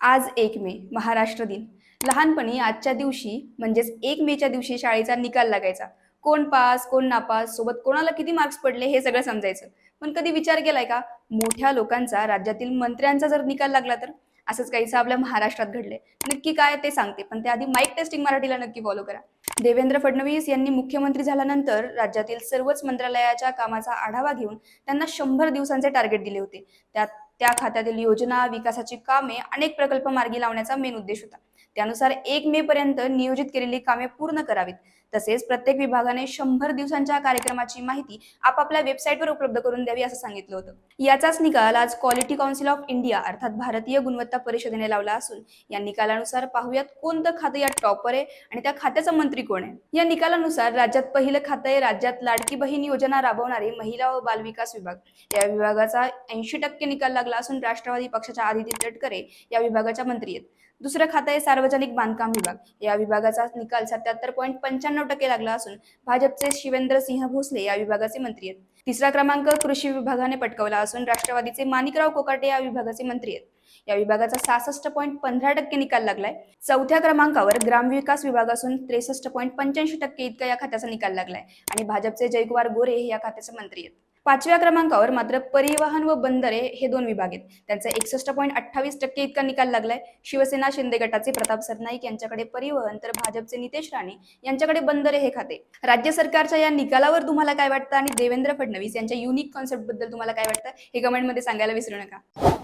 आज एक मे महाराष्ट्र दिन. लहानपणी आजच्या दिवशी म्हणजेच एक मेच्या दिवशी शाळेचा निकाल लागायचा. कोण पास कोण नापास सोबत कोणाला किती मार्क्स पडले हे सगळं समजायचं. पण कधी विचार केलाय का? मोठ्या लोकांचा राज्यातील मंत्र्यांचा जर निकाल लागला तर? असंच काहीसं आपल्या महाराष्ट्रात घडलंय. नक्की काय ते सांगते पण त्याआधी माईक टेस्टिंग मराठीला नक्की फॉलो करा. देवेंद्र फडणवीस यांनी मुख्यमंत्री झाल्यानंतर राज्यातील सर्वच मंत्रालयाच्या कामाचा आढावा घेऊन त्यांना शंभर दिवसांचे टार्गेट दिले होते. त्यात त्या खात्यातील योजना विकासाची कामे अनेक प्रकल्प मार्गी लावण्याचा मेन उद्देश होता. त्यानुसार एक मे पर्यंत नियोजित केलेली कामे पूर्ण करावीत. तसेच प्रत्येक विभागाने शंभर दिवसांच्या कार्यक्रमाची माहिती आपापल्या वेबसाईटवर उपलब्ध करून द्यावी असं सांगितलं होतं. याचाच निकाल आज क्वालिटी काउन्सिल ऑफ इंडिया अर्थात भारतीय गुणवत्ता परिषदेने लावला असून या निकालानुसार पाहूयात कोणतं खातं यात टॉपर आहे आणि त्या खात्याचा मंत्री कोण आहे? या निकालानुसार राज्यात पहिलं खातं आहे राज्यात लाडकी बहीण योजना राबवणारे महिला व बालविकास विभाग. या विभागाचा ऐंशी टक्के निकाल लागला असून राष्ट्रवादी पक्षाच्या आदिती तटकरे या विभागाच्या मंत्री आहेत. दुसरं खातं आहे सार्वजनिक बांधकाम विभाग. या विभागाचा निकाल सत्याहत्तर पॉईंट पंच्याण्णव टक्के लागला असून भाजपचे शिवेंद्र सिंह भोसले या विभागाचे मंत्री आहेत. तिसरा क्रमांक कृषी विभागाने पटकवला असून राष्ट्रवादीचे माणिकराव कोकाटे या विभागाचे मंत्री आहेत. या विभागाचा सहासष्ट पॉईंट पंधरा टक्के निकाल लागलाय. चौथ्या क्रमांकावर ग्रामविकास विभाग असून त्रेसष्ट पॉईंट पंच्याऐंशी टक्के इतका या खात्याचा निकाल लागलाय. आणि भाजपचे जयकुमार गोरे हे या खात्याचे मंत्री आहेत. पाचव्या क्रमांकावर मात्र परिवहन व बंदरे हे दोन विभाग आहेत. त्यांचा एकसष्ट पॉईंट अठ्ठावीस टक्के इतका निकाल लागलाय. शिवसेना शिंदे गटाचे प्रताप सरनाईक यांच्याकडे परिवहन तर भाजपचे नितेश राणे यांच्याकडे बंदरे हे खाते. राज्य सरकारच्या या निकालावर तुम्हाला काय वाटतं? आणि देवेंद्र फडणवीस यांच्या युनिक कॉन्सेप्टबद्दल तुम्हाला काय वाटतं? हे कमेंटमध्ये सांगायला विसरू नका.